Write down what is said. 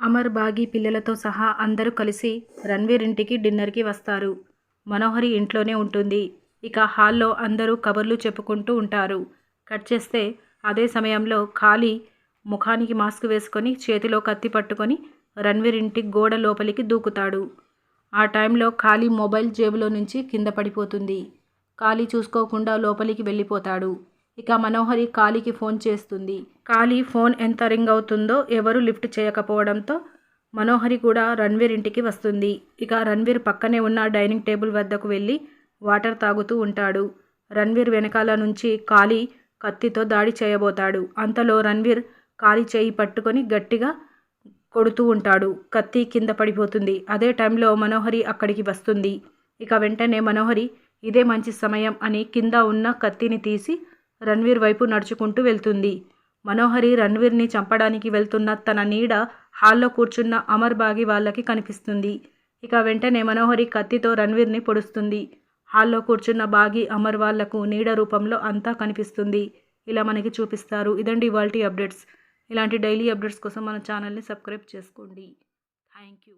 అమర్ బాగి పిల్లలతో సహా అందరూ కలిసి రణ్వీర్ ఇంటికి డిన్నర్కి వస్తారు. మనోహరి ఇంట్లోనే ఉంటుంది. ఇక హాల్లో అందరూ కబుర్లు చెప్పుకుంటూ ఉంటారు. కట్ చేస్తే అదే సమయంలో ఖాళీ ముఖానికి మాస్క్ వేసుకొని చేతిలో కత్తి పట్టుకొని రణ్వీర్ ఇంటి గోడ లోపలికి దూకుతాడు. ఆ టైంలో ఖాళీ మొబైల్ జేబులో నుంచి కింద పడిపోతుంది. ఖాళీ చూసుకోకుండా లోపలికి వెళ్ళిపోతాడు. ఇక మనోహరి కాళీకి ఫోన్ చేస్తుంది. కాళీ ఫోన్ ఎంత రింగ్ అవుతుందో ఎవరు లిఫ్ట్ చేయకపోవడంతో మనోహరి కూడా రణ్వీర్ ఇంటికి వస్తుంది. ఇక రణ్వీర్ పక్కనే ఉన్న డైనింగ్ టేబుల్ వద్దకు వెళ్ళి వాటర్ తాగుతూ ఉంటాడు. రణ్వీర్ వెనకాల నుంచి కాళీ కత్తితో దాడి చేయబోతాడు. అంతలో రణ్వీర్ కాళీ చేయి పట్టుకొని గట్టిగా కొడుతూ ఉంటాడు. కత్తి కింద పడిపోతుంది. అదే టైంలో మనోహరి అక్కడికి వస్తుంది. ఇక వెంటనే మనోహరి ఇదే మంచి సమయం అని కింద ఉన్న కత్తిని తీసి రణ్వీర్ వైపు నడుచుకుంటూ వెళ్తుంది. మనోహరి రణ్వీర్ని చంపడానికి వెళ్తున్న తన నీడ హాల్లో కూర్చున్న అమర్ బాగి వాళ్ళకి కనిపిస్తుంది. ఇక వెంటనే మనోహరి కత్తితో రణ్వీర్ని పొడుస్తుంది. హాల్లో కూర్చున్న బాగి అమర్ వాళ్ళకు నీడ రూపంలో అంతా కనిపిస్తుంది. ఇలా మనకి చూపిస్తారు. ఇదండి ఇవాల్టి అప్డేట్స్. ఇలాంటి డైలీ అప్డేట్స్ కోసం మన ఛానల్ని సబ్స్క్రైబ్ చేసుకోండి. Thank you.